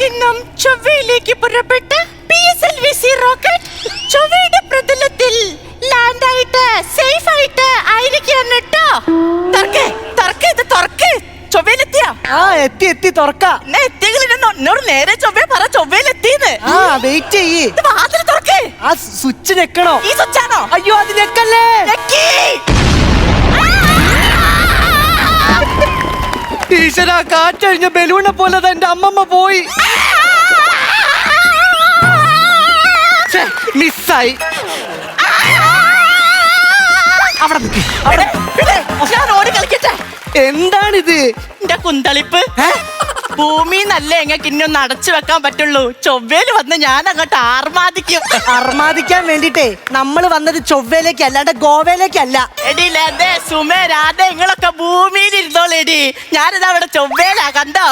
നിന്നും ചൊവ്വയിലേക്ക് പുറപ്പെട്ട P S L V C rocket ചൊവ്വയുടെ പ്രതലത്തിൽ ലാൻഡ് ആയിട്ട് സേഫ് ആയിട്ട് ആയിരിക്കാണ് കേട്ടോ തുറക്ക് തുറക്ക് ഇത് തുറക്കേ. ചൊവ്വയിലെത്തിയ? ആ എത്തി എത്തി തുറക്ക. എത്തിയെങ്കിലും എന്നോട് നേരെ ചൊവ്വേ പറ ചൊവ്വയിലെത്തിന്ന്. ആ വെയിറ്റ് ചെയ്യ്. വാതിൽ തുറക്കേ. ആ സ്വിച്ച് ഞെക്കണോ ഈ സ്വിച്ചാണോ അയ്യോ അത് ഞെക്കല്ലേ ഞെക്കി. ഈശ്വര കാറ്റഴിഞ്ഞ ബലൂണെ പോലെ തന്റെ അമ്മമ്മ പോയി. മിസ്സായി. അവിടെ അവിടെ ഞാൻ ഓടി കളിക്കട്ടെ. എന്താണിത്? എന്റെ കുന്തളിപ്പ്. ഏ? ഭൂമി നല്ല എങ്ങൾക്ക് ഇന്നൊന്ന് അടച്ചു വെക്കാൻ പറ്റുള്ളൂ? ചൊവ്വേൽ വന്ന് ഞാൻ അങ്ങോട്ട് ആർമാദിക്കും. ആർമാദിക്കാൻ വേണ്ടിട്ടേ നമ്മൾ വന്നത് ചൊവ്വയിലേക്ക് അല്ലാണ്ട് ഗോവയിലേക്കല്ല എടി ലതേ സുമേ രാധേ നിങ്ങളൊക്കെ ഭൂമിയിൽ ഇരുന്നോളെടി ഞാനിതാ അവിടെ ചൊവ്വയിലാ കണ്ടോ?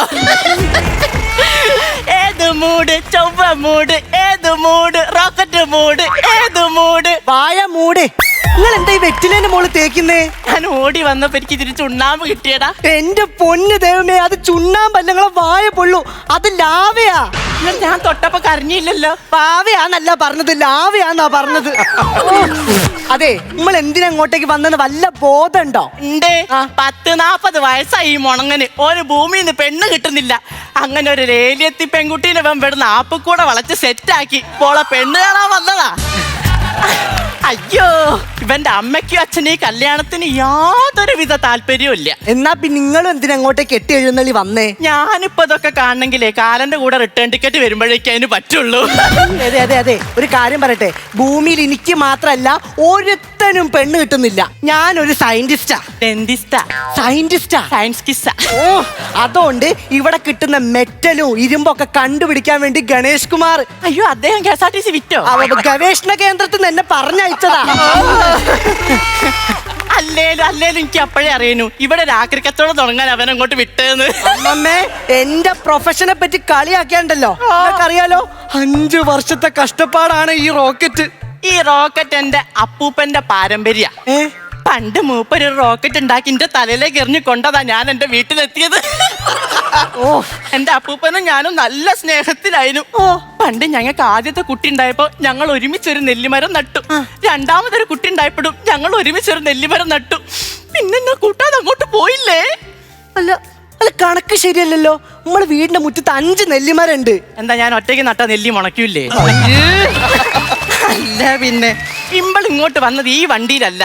ഏത് മൂട്? ചൊവ്വ മൂട്. ഏത് മൂട്? റോക്കറ്റ് മൂട്. ഏത് മൂട്? വായ മൂട്. നിങ്ങൾ എന്താ ഈ വെറ്റിലേന്റെ മോൾ തേക്കുന്നേ? ഞാൻ ഓടി വന്നപ്പോ എനിക്ക് തിരിച്ചു ചുണ്ണാമ്പ് കിട്ടിയടാ. എന്റെ പൊന്ന് ദൈവമേ അത് ചുണ്ണാമ്പല്ല നിങ്ങളെ വായ പൊള്ളു. അത് ലാവയാ. നിങ്ങൾ ഞാൻ തൊട്ടപ്പോ കരഞ്ഞില്ലല്ലോ. പാവയാന്നല്ല പറഞ്ഞത് ലാവയാന്നാ പറഞ്ഞത്. അതെ നമ്മൾ എന്തിനാ അങ്ങോട്ടേക്ക് വന്നെന്ന് വല്ല ബോധമുണ്ടോ? ഉണ്ട് പത്ത് നാപ്പത് വയസ്സായി ഈ മുണങ്ങന്. ഒരു ഭൂമിയിൽ നിന്ന് പെണ്ണ് കിട്ടുന്നില്ല. അങ്ങനെ ഒരു രേലിയെത്തി പെൺകുട്ടീനെ ഇവൻ ഇവിടുന്ന് കൂടെ വളച്ച് സെറ്റാക്കി പോളെ പെണ്ണ് കാണാൻ വന്നതാ. അയ്യോ ഇവന്റെ അമ്മയ്ക്കും അച്ഛനും ഈ കല്യാണത്തിന് യാതൊരു വിധ താല്പര്യവും ഇല്ല. എന്നാ പിന്നെ നിങ്ങളും എന്തിനാ അങ്ങോട്ടേ കെട്ടി എഴുന്നള്ളി വന്നേ? ഞാനിപ്പോ ഇതൊക്കെ കാണണെങ്കിലേ കാലന്റെ കൂടെ റിട്ടേൺ ടിക്കറ്റ് വരുമ്പോഴേക്കും അതിന് പറ്റുള്ളൂ. അതെ അതെ അതെ. ഒരു കാര്യം പറയട്ടെ. ഭൂമിയിൽ എനിക്ക് മാത്രല്ല ഒരുത്തനും പെണ്ണ് കിട്ടുന്നില്ല. ഞാനൊരു സയന്റിസ്റ്റാ ഡെന്റിസ്റ്റാ. സയന്റിസ്റ്റാ സയൻസ് കിസ്സ ഓ അതുകൊണ്ട് ഇവിടെ കിട്ടുന്ന മെറ്റലും ഇരുമ്പൊക്കെ കണ്ടുപിടിക്കാൻ വേണ്ടി ഗണേഷ് കുമാർ. അയ്യോ അദ്ദേഹം K S R T C വിറ്റോ? അവ ഗവേഷണ കേന്ദ്രത്തിൽ നിന്ന് എന്നെ പറഞ്ഞയച്ചതാ. അല്ലേലും അല്ലേലും എനിക്ക് അപ്പോഴേ അറിയുന്നു ഇവിടെ രാത്രി കച്ചവടം തുടങ്ങാൻ അവൻ അങ്ങോട്ട് വിട്ടേന്ന്. അമ്മമ്മേ എന്റെ പ്രൊഫഷനെ പറ്റി കളിയാക്കിയാണ്ടല്ലോ. അറിയാലോ അഞ്ചു വർഷത്തെ കഷ്ടപ്പാടാണ് ഈ റോക്കറ്റ് ഈ റോക്കറ്റ് എന്റെ അപ്പൂപ്പന്റെ പാരമ്പര്യ. ഏ? പണ്ട് മൂപ്പര് റോക്കറ്റ് ഉണ്ടാക്കി എന്റെ തലയിലേക്ക് എറിഞ്ഞു കൊണ്ടതാ ഞാൻ എന്റെ വീട്ടിലെത്തിയത്. ഓ. എന്റെ അപ്പൂപ്പനും ഞാനും നല്ല സ്നേഹത്തിലായിരുന്നു. ഓ. പണ്ട് ഞങ്ങൾക്ക് ആദ്യത്തെ കുട്ടി ഉണ്ടായപ്പോ ഞങ്ങൾ ഒരുമിച്ചൊരു നെല്ലിമരം നട്ടു. രണ്ടാമതൊരു കുട്ടി ഉണ്ടായപ്പോഴും ഞങ്ങൾ ഒരുമിച്ചൊരു നെല്ലിമരം നട്ടു. പിന്നെ കൂട്ടാതെ അങ്ങോട്ട് പോയില്ലേ? അല്ല അല്ല കണക്ക് ശരിയല്ലല്ലോ. നമ്മളെ വീടിന്റെ മുറ്റത്ത് അഞ്ച് നെല്ലിമരണ്ട്. എന്താ ഞാൻ ഒറ്റയ്ക്ക് നട്ട നെല്ലി മുളയ്ക്കൂല്ലേ? അല്ല പിന്നെ. ഇമ്പൾ ഇങ്ങോട്ട് വന്നത് ഈ വണ്ടിയിലല്ല.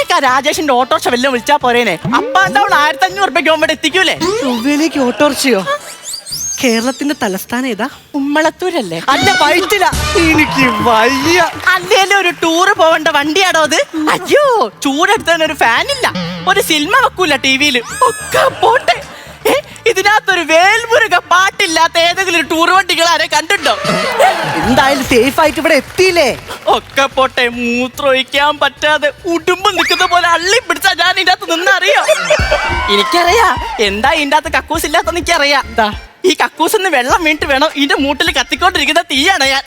ഏക്കാ ആ രാജേഷിന്റെ ഓട്ടോറിക്ഷ വല്ലതും വിളിച്ചാ പോരേനെ? അപ്പാണ്ടവൾ ആയിരത്തി അഞ്ഞൂറ് രൂപയ്ക്ക് ഇവിടെ എത്തിക്കൂലേ? ചൊവ്വയിലേക്ക് ഓട്ടോറിക്ഷയോ? കേരളത്തിന്റെ തലസ്ഥാനം ഏതാ? ഉമ്മളത്തൂരല്ലേ? അല്ല വൈറ്റില എനിക്ക് വയ്യ. അല്ലേലും ഒരു ടൂറ് പോകേണ്ട വണ്ടിയാണോ അത്? അയ്യോ ചൂടെടുത്തതിന് ഒരു ഫാനില്ല ഒരു സിനിമ വെക്കൂല ടിവിയിൽ ഒക്കെ പോട്ടെ. ഇതിനകത്തൊരു വേൽമുരുക പാട്ടില്ലാത്ത ഏതെങ്കിലും ഒരു ടൂർ വണ്ടികൾ ആരെ കണ്ടുണ്ടോ എന്തായാലും സേഫ് ആയിട്ട് ഇവിടെ എത്തിയില്ലേ? ഒക്കെ പോട്ടെ മൂത്രമൊഴിക്കാൻ പറ്റാതെ ഉടുമ്പ് നിൽക്കുന്ന പോലെ അള്ളി പിടിച്ചാ ഞാൻ ഇതിന്റെ അകത്ത് നിന്നറിയോ? എനിക്കറിയാ. എന്താ ഇതിന്റെ അകത്ത് കക്കൂസ് ഇല്ലാത്ത എനിക്കറിയാം. എന്താ? ഈ കക്കൂസിന്ന് വെള്ളം വീണിട്ട് വേണം? ഇതിന്റെ മൂട്ടിൽ കത്തിക്കൊണ്ടിരിക്കുന്ന തീയാണ് ഞാൻ.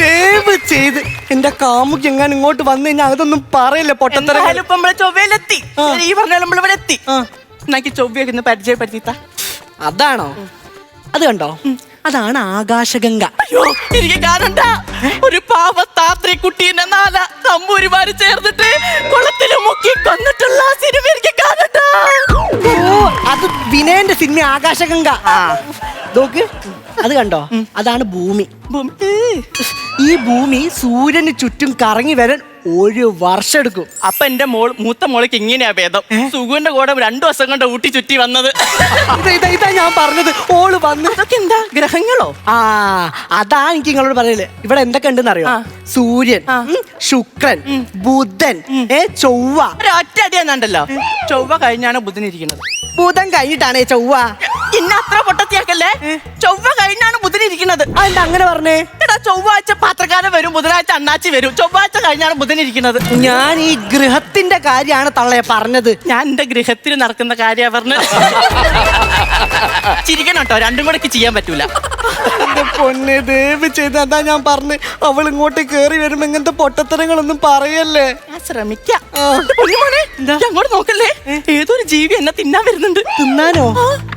ദയവ് ചെയ്ത് എന്റെ കാമുക്ക് എങ്ങനെ ഇങ്ങോട്ട് വന്നു കഴിഞ്ഞാൽ അതൊന്നും പറയില്ല പൊട്ടത്തരം എന്തായാലും ഇപ്പൊ നമ്മൾ ചൊവ്വയിലെത്തി. ഈ പറഞ്ഞാലും നമ്മൾ ഇവിടെ എത്തി. എന്നാക്കി ചൊവ്വയൊക്കെ ഒന്ന് പരിചയപ്പെടുത്തിത്ത അതാണോ? അത് കണ്ടോ? അതാണ് ആകാശഗംഗ. അയ്യോ എനിക്ക് കാണണ്ട. ഒരു പാവത്താത്രി കുട്ടീനെ നാല തമ്പൂരിമാര് ചേർന്നിട്ട് കുളത്തിൽ മുക്കി കൊന്നിട്ടുള്ള സിനിമ എനിക്ക് കാണണ്ട. ഓ അത് വിനയന്റെ സിനിമ ആകാശഗംഗ. നോക്ക് അത് കണ്ടോ? അതാണ് ഭൂമി. ഭൂമി. ഈ ഭൂമി സൂര്യന് ചുറ്റും കറങ്ങി വരാൻ ഒരു വർഷം എടുക്കും. അപ്പൊ എന്റെ മോൾ മൂത്ത മോൾക്ക് ഇങ്ങനെയാ ഭേദം. സുഖുവിന്റെ കൂടെ രണ്ടു വർഷം കൊണ്ട് ഊട്ടി ചുറ്റി വന്നത്. ഇതാ ഇതാ ഞാൻ പറഞ്ഞത്. ഓൾ വന്നു അതൊക്കെ എന്താ? ഗ്രഹങ്ങളോ? ആ അതാ എനിക്ക് നിങ്ങളോട് പറയൽ. ഇവിടെ എന്തൊക്കെ ഉണ്ടെന്ന് അറിയോ? സൂര്യൻ ഉം, ശുക്രൻ ബുധൻ ഏ ചൊവ്വ. ഒരൊറ്റ അടിയാന്നുണ്ടല്ലോ ചൊവ്വ കഴിഞ്ഞാണ് ബുധനിരിക്കുന്നത് ബുധൻ കഴിഞ്ഞിട്ടാണ് ചൊവ്വ. ഇന്ന അത്ര പൊട്ടത്തിയാക്കല്ലേ? ചൊവ്വ കഴിഞ്ഞാണ് ബുധനിരിക്കുന്നത് അതെന്താ അങ്ങനെ പറഞ്ഞേ? ചൊവ്വാഴ്ച പാത്രക്കാരൻ വരും ബുധനാഴ്ച അണ്ണാച്ചി വരും. ചൊവ്വാഴ്ച കഴിഞ്ഞാണ് ബുധനിരിക്കുന്നത് ഞാൻ ഈ ഗൃഹത്തിന്റെ കാര്യമാണ് തള്ളയെ പറഞ്ഞത്. ഞാൻ എന്റെ ഗൃഹത്തിൽ നടക്കുന്ന കാര്യ പറഞ്ഞു ചിരിക്കണം കേട്ടോ രണ്ടും കൂടെ ചെയ്യാൻ പറ്റൂല. എന്റെ പൊന്നെ ദയവ് ചെയ്ത് അതാ ഞാൻ പറഞ്ഞ് അവൾ ഇങ്ങോട്ട് കേറി വരുമ്പോ ഇങ്ങനത്തെ പൊട്ടത്തരങ്ങളൊന്നും പറയല്ലേ? ശ്രമിക്കാം. അങ്ങോട്ട് നോക്കല്ലേ? ഏതൊരു ജീവി എന്നെ തിന്നാൻ വരുന്നുണ്ട്? തിന്നാനോ?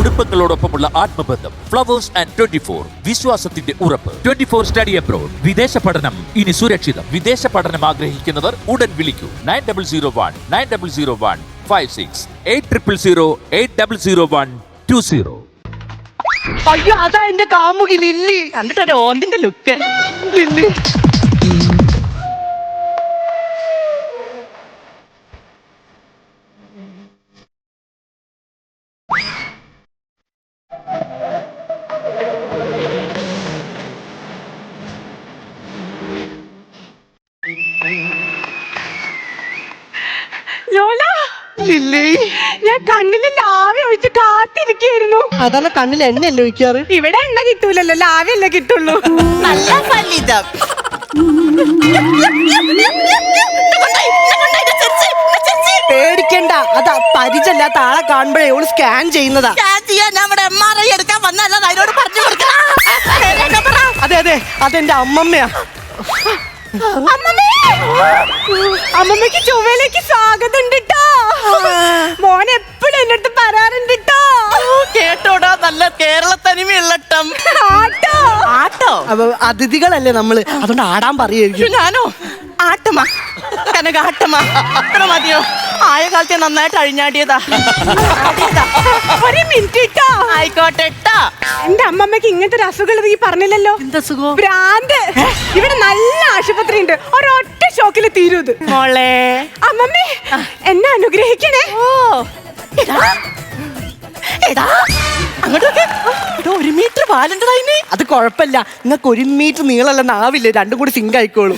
കുടുംബങ്ങളോടൊപ്പമുള്ള ആത്മബന്ധം ഫ്ലവേഴ്സ് ആൻഡ് ട്വന്റി ഫോർ വിശ്വാസത്തിന്റെ ഉറപ്പ്. ട്വന്റി ഫോർ സ്റ്റഡി അബ്രോഡ് വിദേശ പഠനം ഇനി സുരക്ഷിതം. വിദേശ പഠനം ആഗ്രഹിക്കുന്നവർ ഉടൻ വിളിക്കൂ. Nine double zero one nine double zero one five six eight triple zero eight double zero one two zero അയ്യോ അതാ എന്റെ കാമുകി ലില്ലി. കണ്ടിട്ടൊരു ഓന്റെ ലുക്ക് ലില്ലി. ലോല ലില്ലി. ഞാൻ കണ്ണിൽ ലാവി ഒഴിച്ച് കാത്തിരിക്കായിരുന്നു കണ്ണിൽ എണ്ണയല്ലേ ഒഴിക്കാറ്? ഇവിടെ എണ്ണ കിട്ടൂലല്ലോ ലാവിയല്ലേ കിട്ടുള്ളൂ. നല്ല ഫലിതം. പേടിക്കണ്ട അതാ പരിചയല്ലാത്ത ആളെ കാണുമ്പോഴേ ഓൾ സ്കാൻ ചെയ്യുന്നതാ. ഞാൻ ചെയ്യാൻ നമ്മുടെ എം ആർ ഐ എടുക്കാൻ വന്നല്ല അതിനോട് പറഞ്ഞു കൊടുക്കണം. അതെ അതെ അതെന്റെ അമ്മമ്മയാ. അമ്മമ്മക്ക് ചൊവ്വയിലേക്ക് സ്വാഗതം ഉണ്ട് ട്ടോ. മോൻ എപ്പോഴും എന്നിട്ട് അടുത്ത് പറയാറുണ്ട് ട്ടോ. കേട്ടോടാ നല്ല കേരള തനിമയുള്ളട്ടം ആട്ടോ. ആട്ടോ? അപ്പൊ അതിഥികളല്ലേ നമ്മൾ? അതുകൊണ്ട് ആടാൻ പറയുമായിരിക്കും ഞാനോ? ആട്ടമാ കനക ആട്ടമാ അത്ര മതിയോ? ആയ കാലത്തെ നന്നായിട്ട് അഴിഞ്ഞാടിയതാ. ഒരു മിനിറ്റ് ട്ടോ ആയിക്കോട്ടെ ട്ടാ. എന്റെ അമ്മമ്മക്ക് ഇങ്ങനത്തെ ഒരു അസുഖം നീ പറഞ്ഞില്ലല്ലോ. എന്താ സുഖം ഭ്രാന്ത്. ഇവിടെ നല്ല ആശുപത്രി ഉണ്ട്. ഒരൊറ്റ ഷോക്കിൽ തീരും ഇത്. മോളെ. അമ്മമ്മേ എന്നെ അനുഗ്രഹിക്കണേ. ഓ. എടാ. എടാ. ഒരു മീറ്റർ പാലുണ്ടടാ ഇനി അത് കുഴപ്പമില്ല. നിങ്ങൾക്ക് ഒരു മീറ്റർ നീളല്ല നാവില്ലേ രണ്ടും കൂടി സിങ്ക് ആയിക്കോളും.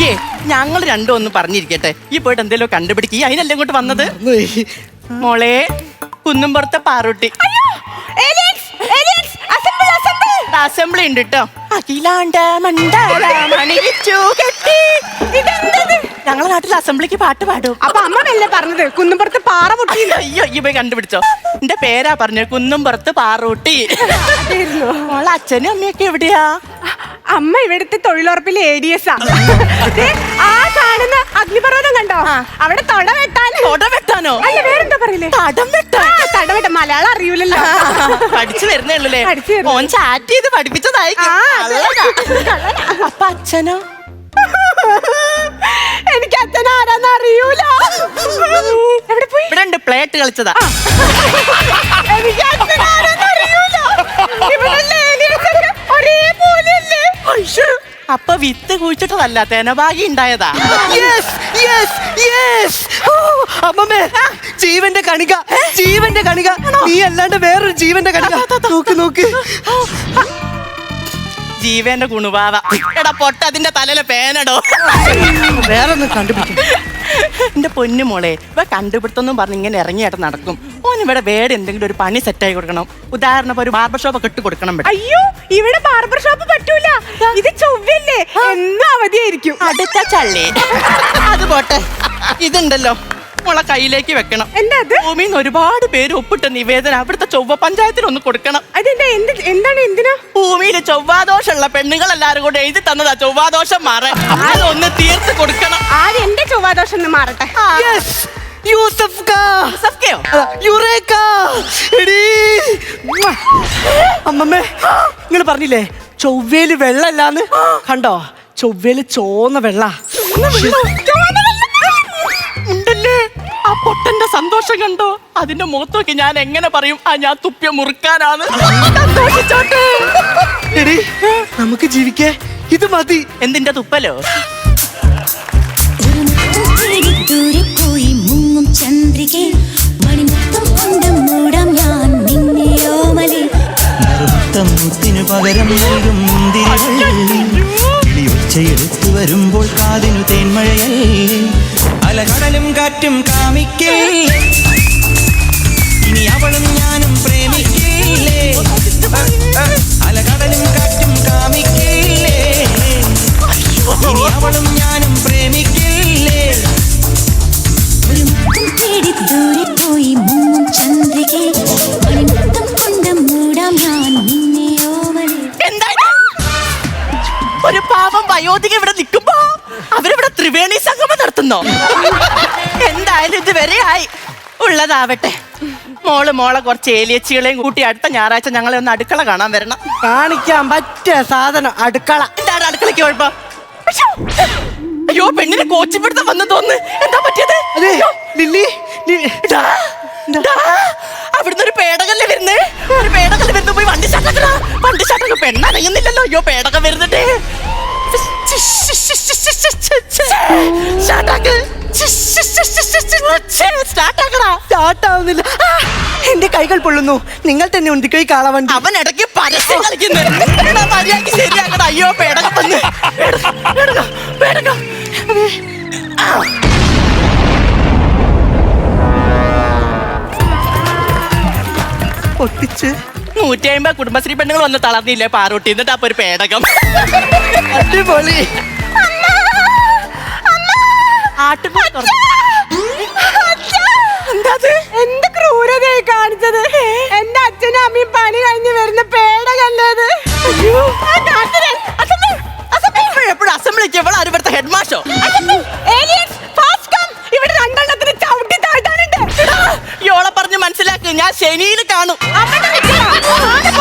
ഏ ഞങ്ങൾ രണ്ടും ഒന്ന് പറഞ്ഞിരിക്കട്ടെ. ഈ പോയിട്ട് എന്തേലോ കണ്ടുപിടിക്കുക ഈ അതിനല്ലേ ഇങ്ങോട്ട് വന്നത്? മോളെ കുന്നുംപുറത്തെ പാറൂട്ടി. അസംബ്ലി ഉണ്ട് കേട്ടോ അഖിലാണ്ട് മണിച്ചു കെട്ടി? ഞങ്ങളെ നാട്ടിൽ അസംബ്ലിക്ക് പാട്ട് പാടും. അപ്പൊ അമ്മല്ലേ പറഞ്ഞത് കുന്നുംപുറത്ത് പാറ പൊട്ടി. അയ്യോ ഈ പോയി കണ്ടുപിടിച്ചോ. എന്റെ പേരാ പറഞ്ഞു കുന്നുംപുറത്ത് പാറൂട്ടി. മോളെ അച്ഛനും അമ്മയൊക്കെ എവിടെയാ? അമ്മ ഇവിടുത്തെ തൊഴിലുറപ്പിലെ എ ഡി എസ് ആ. കാണുന്ന അഗ്നിപർവതം കണ്ടോ? അവിടെ തൊട വെട്ടാൻ. തൊട വെട്ടാനോ? അല്ല വേറെന്താ പറയില്ലേ തടം വെട്ടാ തടം വെട്ട മലയാളം അറിയൂലല്ലോ. പഠിച്ചു വരുന്നേ പഠിച്ചു വരുന്നു. മോൻ ചാറ്റ് ചെയ്ത് പഠിപ്പിച്ചതായിരിക്കും. കള്ളനാ. അപ്പൊ അച്ഛനോ? എനിക്ക് അച്ഛൻ ആരാന്ന് അറിയൂല. എവിടെ പോയി? ഇവിടെ ഉണ്ട് പ്ലേറ്റ് കളിച്ചതാ എനിക്ക് അപ്പൊ വിത്ത് കുഴിച്ചിട്ടതല്ല തേനഭാഗി ഉണ്ടായതാ. യെസ് യെസ് യെസ് അമ്മമ്മേ ജീവന്റെ കണിക ജീവന്റെ കണിക. നീ അല്ലാണ്ട് വേറൊരു ജീവന്റെ കണിക. നോക്ക് നോക്ക്. ജീവന്റെ ഗുണുപാത എടാ പൊട്ട അതിന്റെ തലയിലെ പേനടോ. വേറെ ഒന്ന് കണ്ടുപിടിക്കും എന്റെ പൊന്നു മോളെ ഇവ കണ്ടുപിടുത്തൊന്നും പറഞ്ഞ് ഇങ്ങനെ ഇറങ്ങിയായിട്ട് നടക്കും. ഓൻ ഇവിടെ വേറെ എന്തെങ്കിലും ഒരു പണി സെറ്റ് ആയി കൊടുക്കണം. ഉദാഹരണം ഒരു ബാർബർ ഷോപ്പ് ഒക്കെ ഇട്ട് കൊടുക്കണം ഇവിടെ. അയ്യോ ഇവിടെ ബാർബർ ഷോപ്പ് പറ്റൂല. ഇത് ചൊവ്വല്ലേ എന്നും അവധിയായിരിക്കും. അടുത്ത ചള്ളി. അത് പോട്ടെ. ഇതുണ്ടല്ലോ. മോളെ കയ്യിലേക്ക് വെക്കണം. എന്താ അത്? ഭൂമിയിൽ നിന്ന് ഒരുപാട് പേര് ഒപ്പിട്ട നിവേദനം അവിടുത്തെ ചൊവ്വ പഞ്ചായത്തിൽ ഒന്ന് കൊടുക്കണം. അതെന്താ? എന്ത് എന്താണ് എന്തിനാ? ഭൂമിയിൽ ചൊവ്വാദോഷമുള്ള പെണ്ണുങ്ങൾ എല്ലാരും കൂടെ എഴുതി തന്നതാ ചൊവ്വാദോഷം മാറാൻ. അതൊന്ന് തീർത്ത് കൊടുക്കണം. ആദ്യം എന്റെ ചൊവ്വാദോഷം ഒന്ന് മാറട്ടെ? യൂസഫ്. അമ്മമ്മേ നിങ്ങൾ പറഞ്ഞില്ലേ ചൊവ്വേൽ വെള്ളല്ലാന്ന്? കണ്ടോ? ചൊവ്വേൽ ചോന്ന വെള്ള? ഉണ്ടല്ലേ? പൊട്ടന്റെ സന്തോഷം കണ്ടോ? അതിന്റെ മുഖത്ത് നോക്കി ഞാൻ എങ്ങനെ പറയും? ആ ഞാൻ തുപ്പിയ മുറുക്കാനാണ്. സന്തോഷിച്ചോട്ടെ. എടി നമുക്ക് ജീവിക്കേ. ഇത് മതി. എന്തിന്റെ തുപ്പലോ? ചന്ദ്രികെ. മണിമുത്തം കൊണ്ട് മൂടാം ഞാൻ നിന്നെ ഓമലേ. നറുത്തം മുത്തിനു പകരം നൽകും മുന്തിരിവള്ളി കിളിയൊച്ചയെടുത്തു വരുമ്പോൾ കാതിനു തേന്മഴയല്ലേ. അലകടലും കാറ്റും കാമിക്കില്ലേ? ഇനി അവളും ഞാനും പ്രേമിക്കില്ലേ? അലകടലും കാറ്റും കാമിക്കില്ലേ? ഇനി അവളും ഞാനും പ്രേമിക്കില്ലേ? തേടി ദൂരെ പോയി മുങ്ങും ചന്ദ്രികെ. കൊണ്ട് മൂടാം ഞാൻ നിന്നെ ഓമലെ എന്താ? ഇത്? ഒരു പാവം വയോധിക ഇവിടെ നിൽക്കുമ്പോ അവരിവിടെ ത്രിവേണി നടത്തുന്നോ എന്തായാലും ഇത് വരെ ആയി ഉള്ളതാവട്ടെ. മോൾ മോളെ കുറച്ച് ഏലിയച്ചികളെയും കൂട്ടി അടുത്ത ഞായറാഴ്ച ഞങ്ങളെ ഒന്ന് അടുക്കള കാണാൻ വരണം. കാണിക്കാൻ പറ്റിയ സാധനം അടുക്കള. എന്താണ് അടുക്കളയ്ക്ക് കുഴപ്പം? അയ്യോ. പെണ്ണിനെ കോച്ചിപ്പിടുത്തം വന്നു തോന്നുന്നു. എന്താ പറ്റിയത്? ലില്ലി അവിടുന്ന് ഒരു പേടകല്ലേ വരുന്നേ. ഒരു പേടകല്ലേ വരുന്നു. പോയി വണ്ടി ചാട്ടാക്കണ വണ്ടി ചാട്ടാക്ക പെണ്ണനങ്ങുന്നില്ലല്ലോ അയ്യോ പേടകം വരുന്നുണ്ടേ. എന്റെ കൈകൾ പൊള്ളുന്നു. നിങ്ങൾ തന്നെ ഉന്തിക്കൈ കാളവൻ അവൻ ഇടയ്ക്ക് പരസ്യം അയ്യോ പേടകം വന്ന്. പേടകം. പൊട്ടിച്ച് നൂറ്റി അമ്പത് കുടുംബശ്രീ പെണ്ണുങ്ങൾ വന്ന് തളർന്നില്ലേ പാറൂട്ടി? എന്നിട്ട് അപ്പൊ ഒരു പേടകം. അടിപൊളി. എന്ത് ക്രൂരതയായി കാണിച്ചത്? എന്റെ അച്ഛനും അമ്മയും പണി കഴിഞ്ഞ് വരുന്ന പേടകല്ലേത് അസംബ്ലിക്ക് ഇവിടുത്തെ ഹെഡ് മാഷോ ഇവിടെ രണ്ടെണ്ണത്തിന് ചവിട്ടി താഴ്ത്താനുണ്ട്. യോളെ പറഞ്ഞ് മനസ്സിലാക്ക്. ഞാൻ ശനിയിൽ Oh,